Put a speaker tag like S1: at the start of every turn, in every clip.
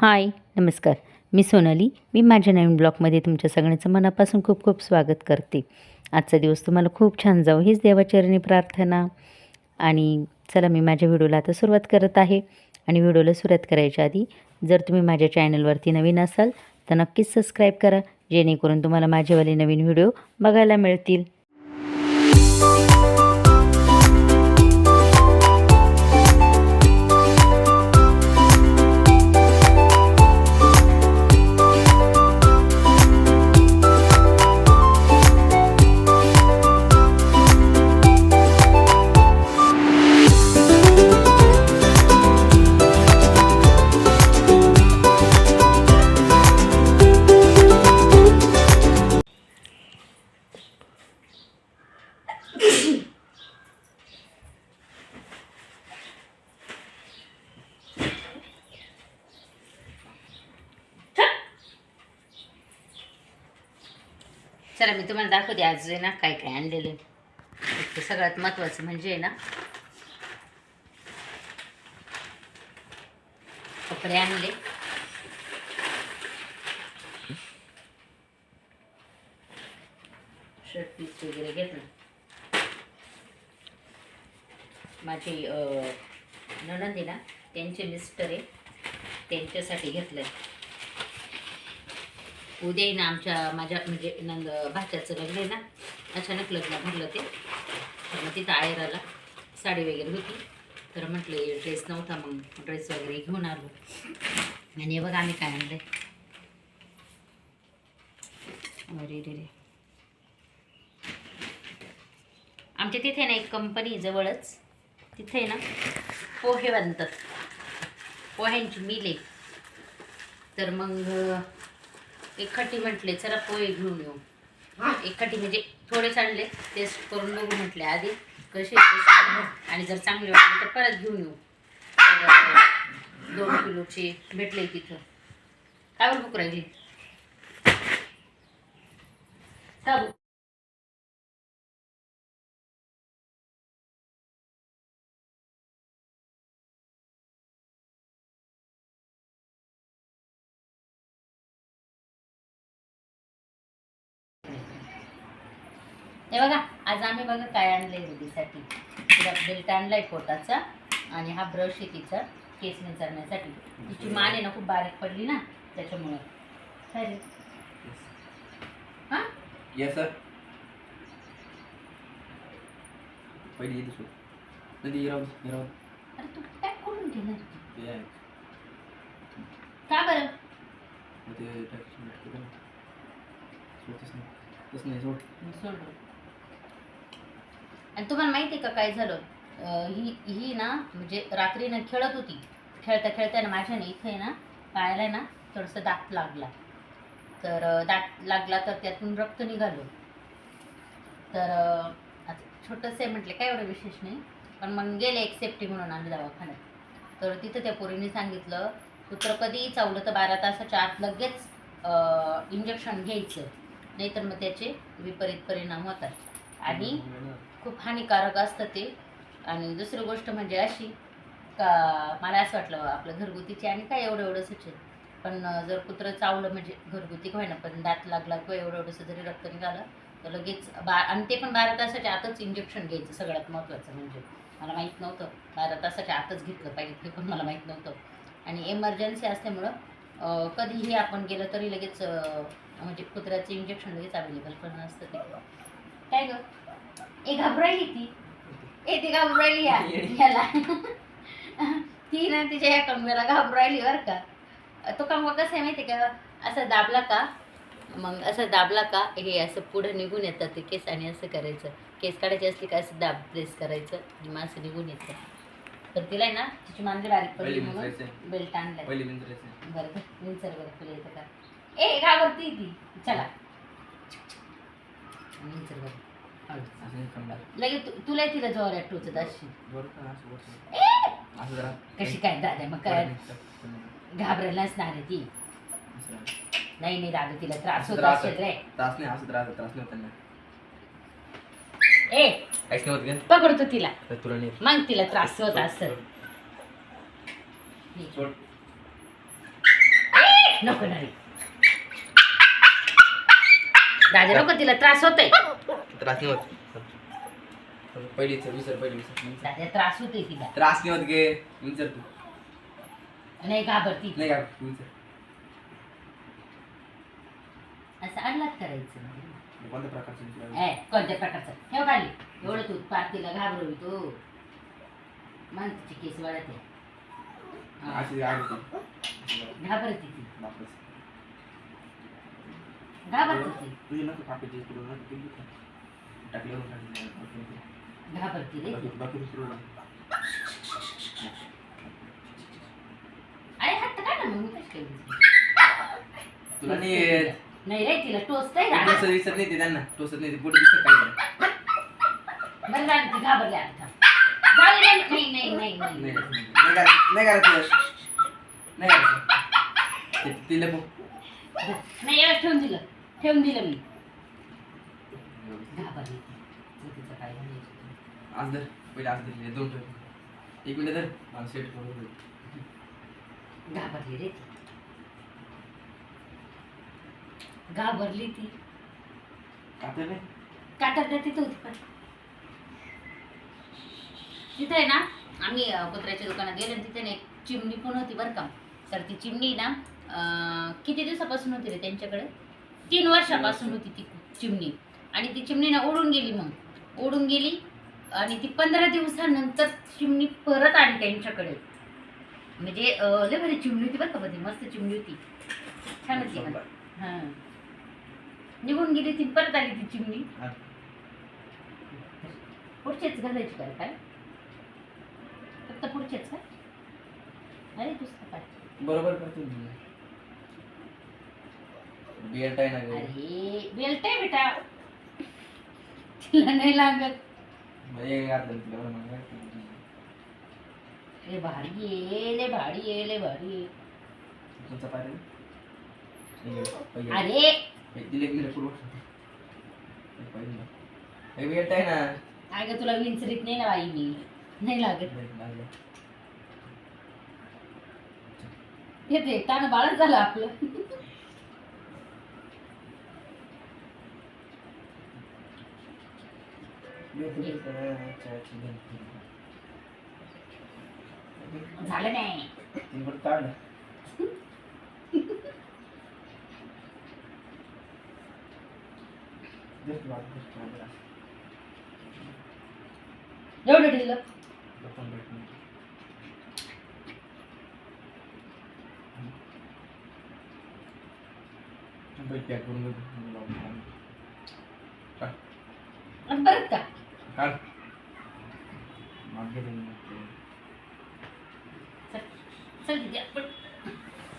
S1: हाय नमस्कार. मी सोनाली. मी माझ्या नवीन ब्लॉगमध्ये तुमच्या सगळ्यांचं मनापासून खूप खूप स्वागत करते. आजचा दिवस तुम्हाला खूप छान जाऊ हीच देवाचरणी प्रार्थना. आणि चला मी माझ्या व्हिडिओला आता सुरुवात करत आहे. आणि व्हिडिओला सुरुवात करायच्या आधी जर तुम्ही माझ्या चॅनलवरती नवीन असाल तर नक्कीच सबस्क्राईब करा जेणेकरून तुम्हाला माझेवाले नवीन व्हिडिओ बघायला मिळतील. चला मी तुम्हाला दाखवते आज आहे ना काय काय आणलेलं आहे. सगळ्यात महत्त्वाचं म्हणजे आहे ना कपडे आणले. शर्ट पीस वगैरे घेतलं. माझी ननंदी ना त्यांचे मिस्टर आहे. त्यांच्यासाठी घेतलंय. उद्या येईन आमच्या माझ्या म्हणजे नंद भाच्याचं लग्न आहे ना. अचानक लग्न भरलं ते. तर मग तिथं आयराला साडी वगैरे होती. तर म्हटलं ड्रेस नव्हता मग ड्रेस वगैरे घेऊन आलो. आणि हे बघा आम्ही काय आणलं अरे रे रे. आमच्या तिथे ना एक कंपनी जवळच. तिथे आहे ना पोहे बांधतात पोह्यांची मिल आहे. तर मग एकखट्टी म्हटले चला पोहे घेऊन येऊ. एकखट्टी म्हणजे थोडेच आणले टेस्ट करून बघू म्हटले आधी कसे आणि जर चांगले वाटले तर परत घेऊन येऊ. तर दोन किलोचे भेटले तिथं. काय बरं बुक राहिली हे बघा आज आम्ही बघा काय आणलंय रुबीसाठी. तिला बेल्ट आणलाय पोटाचा आणि हा ब्रश आहे तिचा केस निचरण्यासाठी तिची मान आहे ना खूप बारीक पडली ना त्याच्यामुळं. रे हा?
S2: येस सर पहिली येते सो नदी राहू दे, राहू दे.
S1: अरे तू काय करून घेणार
S2: ते आहे.
S1: का बरं?
S2: ते नाही तसं नाही सोड.
S1: आणि तुम्हाला माहिती आहे का काय झालं? ही ही ना म्हणजे रात्री ना खेळत होती. खेळता खेळता ना माझ्या इथे ना पायाला ना थोडंसं दात लागला. तर दात लागला तर त्यातून रक्त निघालो. तर आता छोटंसं आहे म्हटलं काय एवढं विशेष नाही. पण मग गेले एक सेफ्टी म्हणून आम्ही दवाखान्यात. तर तिथं त्या पोरीने सांगितलं कुत्र कधीही चावलं तर बारा तासाच्या आत लगेच इंजेक्शन घ्यायचं. नाहीतर मग त्याचे विपरीत परिणाम होतात. आणि खूप हानिकारक असतं ते. आणि दुसरी गोष्ट म्हणजे अशी का मला असं वाटलं आपलं घरगुतीचे आणि काय एवढं एवढं आहे पण जर कुत्रं चावलं म्हणजे घरगुती काय ना पण दात लागला किंवा एवढं एवढंसं जरी रक्त निघालं तर लगेच बा आणि ते पण बारा तासाच्या आतच इंजेक्शन घ्यायचं सगळ्यात महत्त्वाचं म्हणजे. मला माहीत नव्हतं. बारा तासाच्या आतच घेतलं पाहिजे ते पण मला माहीत नव्हतं. आणि एमर्जन्सी असल्यामुळं कधीही आपण गेलं तरी लगेच म्हणजे कुत्र्याचं इंजेक्शन लगेच अवेलेबल पण असतं ते. काय गं? ए घाबरायली ती. ए ती घाबरायली या ह्याला ती ना तिच्या ह्या कंगव्याला घाबरायली बरं का. तो कंगवा कसा आहे माहिती का? असं दाबला का? मग असं दाबला का? हे असं पुढं निघून येतात ते केस आणि असं करायचं. केस काढायचे असले का असं दाब प्रेस करायचं आणि मग असं निघून येतं. तर तिला आहे ना तिची मांजरी बारीक पडली म्हणून. बेल्ट. बरं बरं विंचर बरं तुला येतं का? ए घाबरती ती. चला. विंचर बरं लगेच तु- तुला तिला जोरात टोचत अशी. कशी काय दादा मग काय? घाबरायला असणार आहे ती. नाही नाही दादा तिला त्रास होत
S2: त्रास
S1: असेल रे.
S2: त्रास नाही असं त्रास त्रास नाही होत त्यांना.
S1: ए!
S2: काहीच नाही होत का?
S1: पकडतो तिला.
S2: तर तुला नाही.
S1: मग तिला त्रास होत असेल.
S2: सोड
S1: नको नाही राजा नको तिला त्रास होतोय.
S2: त्रास नाही होत. पहिली विचार पहिली
S1: त्रास होतोय तिला.
S2: त्रास नाही होत गे. विचार तू.
S1: नाही घाबरती.
S2: नाही का तू विचार
S1: असं अडलात करायचं
S2: कोणत्या प्रकारचं
S1: कोणत्या प्रकारचं? ठेव खाली. एवढं तू पार तिला घाबरवी तू. मान तिची केस वाढते घाबरती ती. घाबरती
S2: तुझी नको नको. टाकल्यावर.
S1: घाबरती रे.
S2: बाकी-.
S1: अरे हात तर काढ ना मग मी कशी काय
S2: तुला नाही येत.
S1: नाही रे तिला टोचत आहे
S2: टोचत दिसत नाही ते त्यांना. टोचत नाही ते पुढे दिसत काय नाही.
S1: बरं झालं ती घाबरली आता. जाऊ दे, नाही नाही नाही नाही
S2: नाही. नाही करायचं नाही करायचं ते- तिला बघ.
S1: नाही याला ठेवून दिलं. ठेवून दिलं मी?
S2: आज धर. पहिले आज धर. दोन ठेव. एक मिनिट धर. मला सेट करून दे.
S1: घाबरली रे ती. घाबरली ती.
S2: कातर नाही.
S1: तिथं होती पण. तिथे आहे ना आम्ही कुत्र्याच्या दुकानात गेलो आणि तिथे ना एक चिमणी पण होती बरं का. तर ती चिमणी ना किती दिवसापासून होती रे त्यांच्याकडे? तीन वर्षापासून होती ती चिमणी. आणि ती चिमणी ना उडून गेली मग. उडून गेली आणि ती पंधरा दिवसानंतर चिमणी परत आली त्यांच्याकडे. म्हणजे लय भारी चिमणी होती बरं का ती. मस्त चिमणी होती. छान होती हां. निघून गेली ती परत आली ती चिमणी. पुढचेच घालायची काय काय? फक्त पुढचेच काय? अरे दुसरं काय?
S2: बरोबर करतो मी बिएट आहे ना गं.
S1: अरे बेल्ट आहे बेटा तिला नाही लागत
S2: म्हणजे घातलं तिला बरं मला काय कळलं.
S1: ले भारी भारी भारी ये.
S2: तुमचा पाय रे? हे घे, पहिले.
S1: अरे
S2: हे दिले की दिले पूर्व हे पहिले. हे बिएट आहे ना
S1: अगं तुला विंचरीत नाही ना बाई मी नाही लागत
S2: हे लागलं.
S1: येते कान बाळच झालं आपलं
S2: बिएट आहे का? चहाची घंटी.
S1: झालं नाही. एवढं दिलं.
S2: लपून भेट. नाही. बैठ पॅक करून
S1: परत का?
S2: काढ.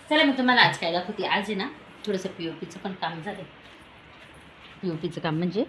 S1: चला मी तुम्हाला आज काय दाखवते. आज आहे ना थोडंसं पी ओ पीचं पण काम झालं पी ओ पीचं काम म्हणजे?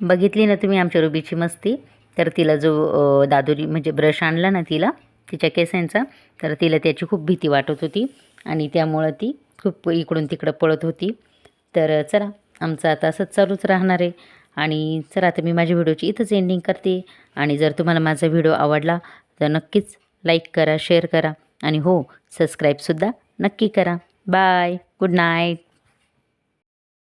S1: बघितली ना तुम्ही आमच्या रुबीची मस्ती? तर तिला जो दादुरी म्हणजे ब्रश आणला ना तिला तिच्या केसांचा तर तिला त्याची खूप भीती वाटत होती आणि त्यामुळं ती खूप इकडून तिकडं पळत होती. तर चला आमचं आता असंच चालूच राहणार आहे आणि चला आता मी माझ्या व्हिडिओची इथंच एंडिंग करते. आणि जर तुम्हाला माझा व्हिडिओ आवडला तर नक्कीच लाईक करा शेअर करा आणि हो सबस्क्राईबसुद्धा नक्की करा. Bye good night